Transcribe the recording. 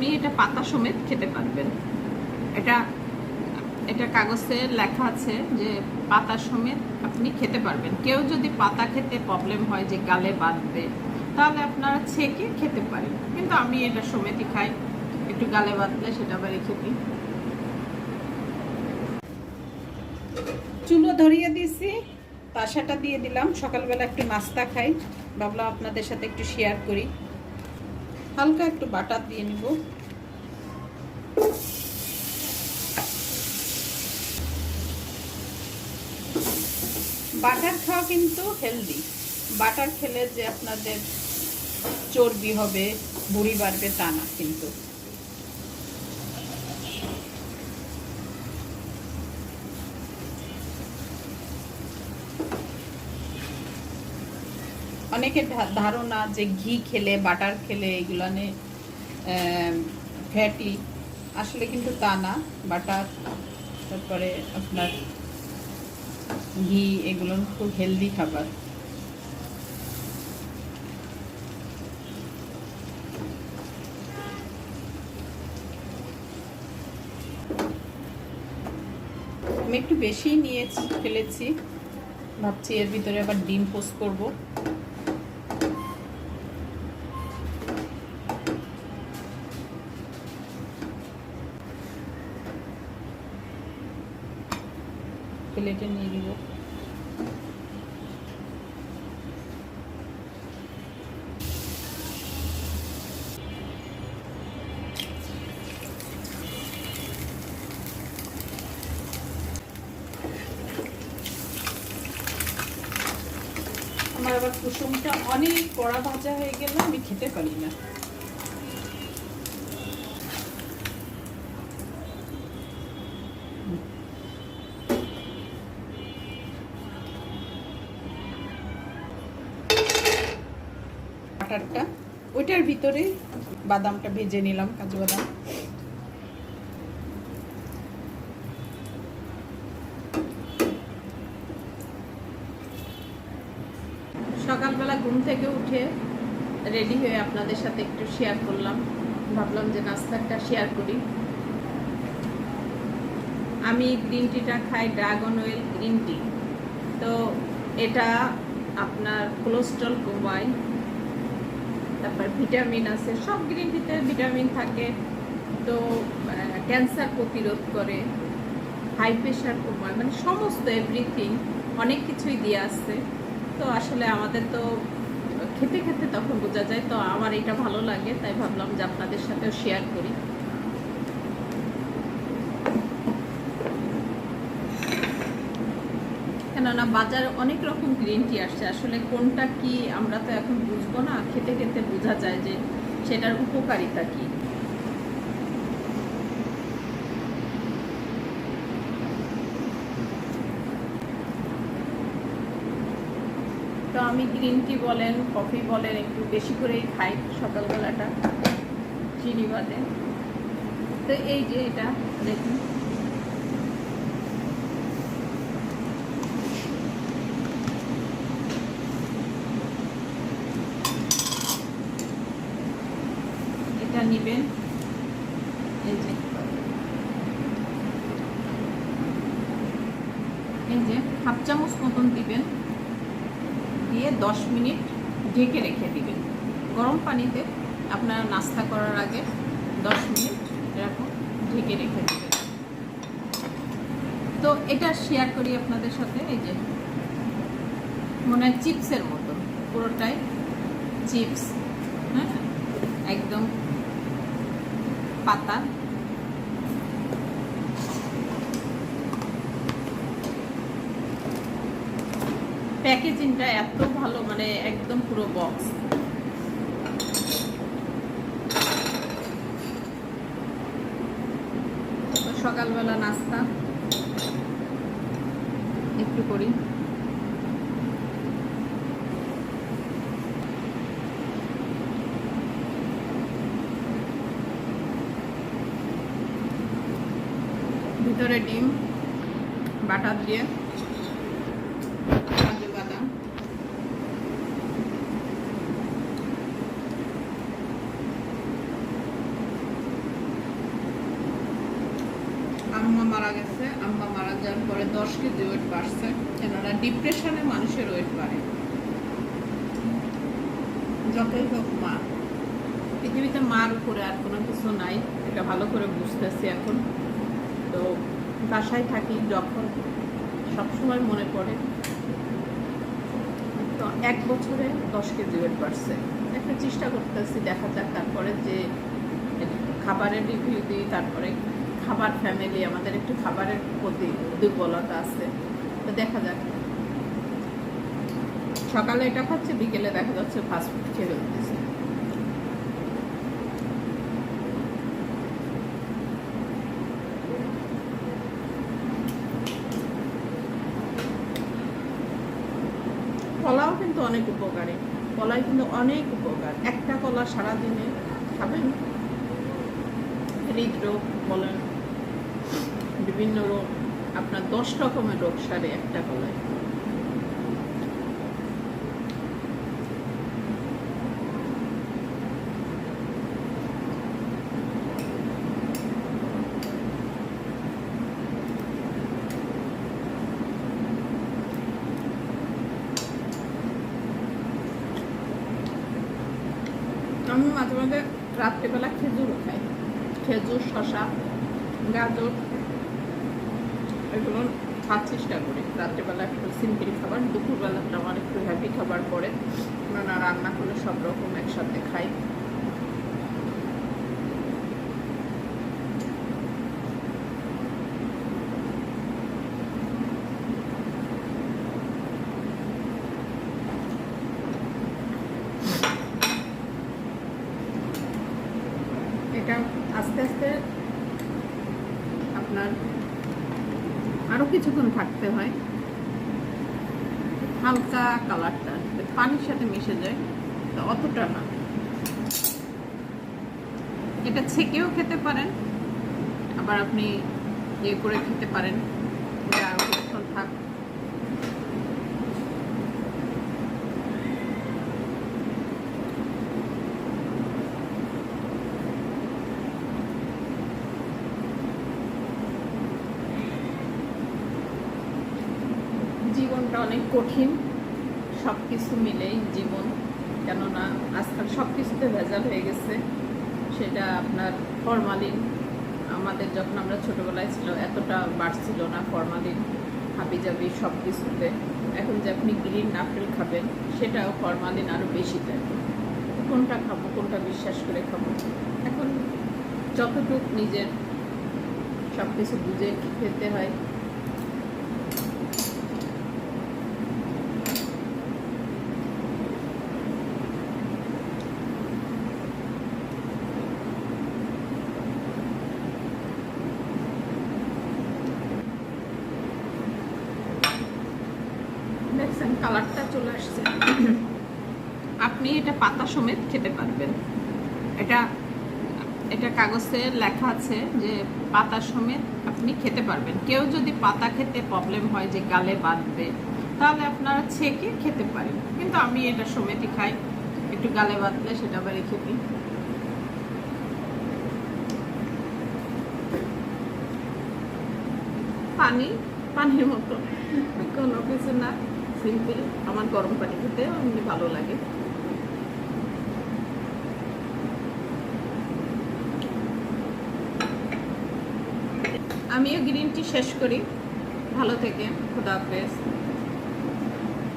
আপনি এটা পাতা সমেত খেতে পারবেন। এটা এটা কাগজে লেখা আছে যে পাতা সমেত আপনি খেতে পারবেন। কেউ যদি পাতা খেতে প্রবলেম হয় যে গালে বাঁধবে, তাহলে আপনারা ছেঁকে খেতে পারেন। কিন্তু আমি এটা সমেতই খাই। একটু গালে বাঁধলে সেটা আবার দিই। চুলো ধরিয়ে দিয়েছি তাসাটা দিয়ে দিলাম। সকালবেলা একটু নাস্তা খাই। ভাবলাম আপনাদের সাথে একটু শেয়ার করি। হালকা একটু বাটার দিয়ে নিব। বাটার খাওয়া কিন্তু হেলদি বাটার খেলে যে আপনাদের চর্বি হবে বুড়ি বাড়বে তা না কিন্তু। অনেকের ধারণা যে ঘি খেলে, বাটার খেলে এগুলানে ফ্যাটি আসলে কিন্তু তা না। বাটার, তারপরে আপনার ঘি, এগুলো খুব হেলদি খাবার। আমি একটু বেশি নিয়েছি, ফেলেছি। ভাবছি এর ভিতরে আবার ডিম পোস্ট করব। প্লেটে নিয়ে দিব আমার আবার কুসুমটা অনেক কড়া ভাজা হয়ে গেলে, আমি খেতে পারি না। বাটারটা। ওইটার ভিতরে বাদামটা ভেজে নিলাম, কাজু বাদাম। সকালবেলা ঘুম থেকে উঠে রেডি হয়ে আপনাদের সাথে একটু শেয়ার করলাম। ভাবলাম যে নাস্তাটা শেয়ার করি। আমি গ্রিন টিটা খাই ড্রাগন অয়েল গ্রিন টি তো এটা আপনার কোলেস্ট্রল কমায় তারপর ভিটামিন আছে, সব গ্রিন টিতে ভিটামিন থাকে। তো ক্যান্সার প্রতিরোধ করে হাই প্রেশার কমায় মানে সমস্ত এভরিথিং অনেক কিছুই দিয়ে আসছে। তো আসলে আমাদের তো খেতে খেতে তখন বোঝা যায়, তো আমার এটা ভালো লাগে, তাই ভাবলাম যে আপনাদের সাথেও শেয়ার করি। কেননা বাজারে অনেক রকম গ্রিন টি আসছে। আসলে কোনটা কি আমরা তো এখন বুঝব না। খেতে খেতে বোঝা যায় যে সেটার উপকারিতা কি। তো আমি গ্রিন টি বলেন কফি বলেন, একটু বেশি করেই খাই সকালবেলাটা। চিনি বাদে। তো এই যে এটা, দেখুন। এটা নিবেন। এই যে। হাফ চামচ মতন দিবেন। দিয়ে দশ মিনিট ঢেকে রেখে দিবেন। গরম পানিতে আপনারা নাস্তা করার আগে দশ মিনিট এরকম ঢেকে রেখে দিবেন। তো এটা শেয়ার করি আপনাদের সাথে, এই যে। মনে হয় চিপসের মতো পুরোটাই চিপস হ্যাঁ? একদম পাতা। প্যাকেজিংটা এত ভালো মানে একদম পুরো বক্স সকালবেলা নাস্তা। একটু করি। ভিতরে ডিম, বাটার দিয়ে। মারা গেছে, আম্মা মারা যাওয়ার পরে দশ কেজি ওয়েট বাড়ছে। কেননা ডিপ্রেশনে মানুষের ওয়েট বাড়ে। যতই হোক মা, পৃথিবীতে মার উপরে আর কোনো কিছু নাই, এটা ভালো করে বুঝতেছি এখন। তো বাসায় থাকি যখন সবসময় মনে পড়ে। তো এক বছরে দশ কেজি ওয়েট বাড়ছে। একটা চেষ্টা করতেছি, দেখা যাক তারপরে যে খাবারের রিভিউ দিই, তারপরে খাবার ফ্যামিলি আমাদের একটু খাবারের প্রতি দুর্বলতা আছে, তো দেখা যাক। সকালে এটা খাচ্ছে, বিকেলে দেখা যাচ্ছে ফাস্টফুড খেয়ে ফেলতেছে কলাও কিন্তু অনেক উপকারে। কলায় কিন্তু অনেক উপকার। একটা কলা সারাদিনে খাবেন? হৃদরোগ বলেন, বিভিন্ন রোগ, আপনার দশ রকমের রোগ সারে একটা কলায়। আমি মাঝে মাঝে রাত্রেবেলা খেজুরও খাই। খেজুর শশা গাজর, এগুলো খাওয়ার চেষ্টা করি। রাত্রেবেলা একটু সিম্পল খাবার, দুপুরবেলাটা আমার একটু হ্যাপি খাবার পরে। নানা রান্না করলে সব রকম একসাথে খাই এটা আস্তে আস্তে আপনার আরও কিছুক্ষণ থাকতে হয়। হালকা কালারটা পানির সাথে মিশে যায়, তো অতটা না। এটা ছেঁকেও খেতে পারেন, আবার আপনি ইয়ে করে খেতে পারেন। যা থাক। অনেক কঠিন। সব কিছু মিলেই জীবন। কেননা আজকাল সব কিছুতে ভেজাল হয়ে গেছে। সেটা আপনার ফরমালিন। আমাদের যখন আমরা ছোটোবেলায় ছিল, এতটা বাড়ছিল না ফরমালিন, হাবিজাবি সব কিছুতে এখন যে আপনি গ্রিন আপেল খাবেন, সেটাও ফরমালিন আরও বেশি থাকে কোনটা খাব, কোনটা বিশ্বাস করে খাব? এখন যতটুক নিজের সব কিছু বুঝে খেতে হয় দেখছেন কালারটা চলে আসছে। আপনি এটা পাতা সমেত খেতে পারবেন। এটা এটা কাগজে লেখা আছে যে পাতা সমেত আপনি খেতে পারবেন। কেউ যদি পাতা খেতে প্রবলেম হয় যে গালে বাঁধবে, তাহলে আপনারা ছেঁকে খেতে পারেন। কিন্তু আমি এটা সমেতই খাই। একটু গালে বাঁধলে সেটা আবার রেখে দিই। পানি, পানির মতো। কোনো কিছু না। সিম্পল আমার গরম পানি খেতে এমনি ভালো লাগে। আমিও গ্রিন টি শেষ করি। ভালো থেকে খুদা হাফেজ।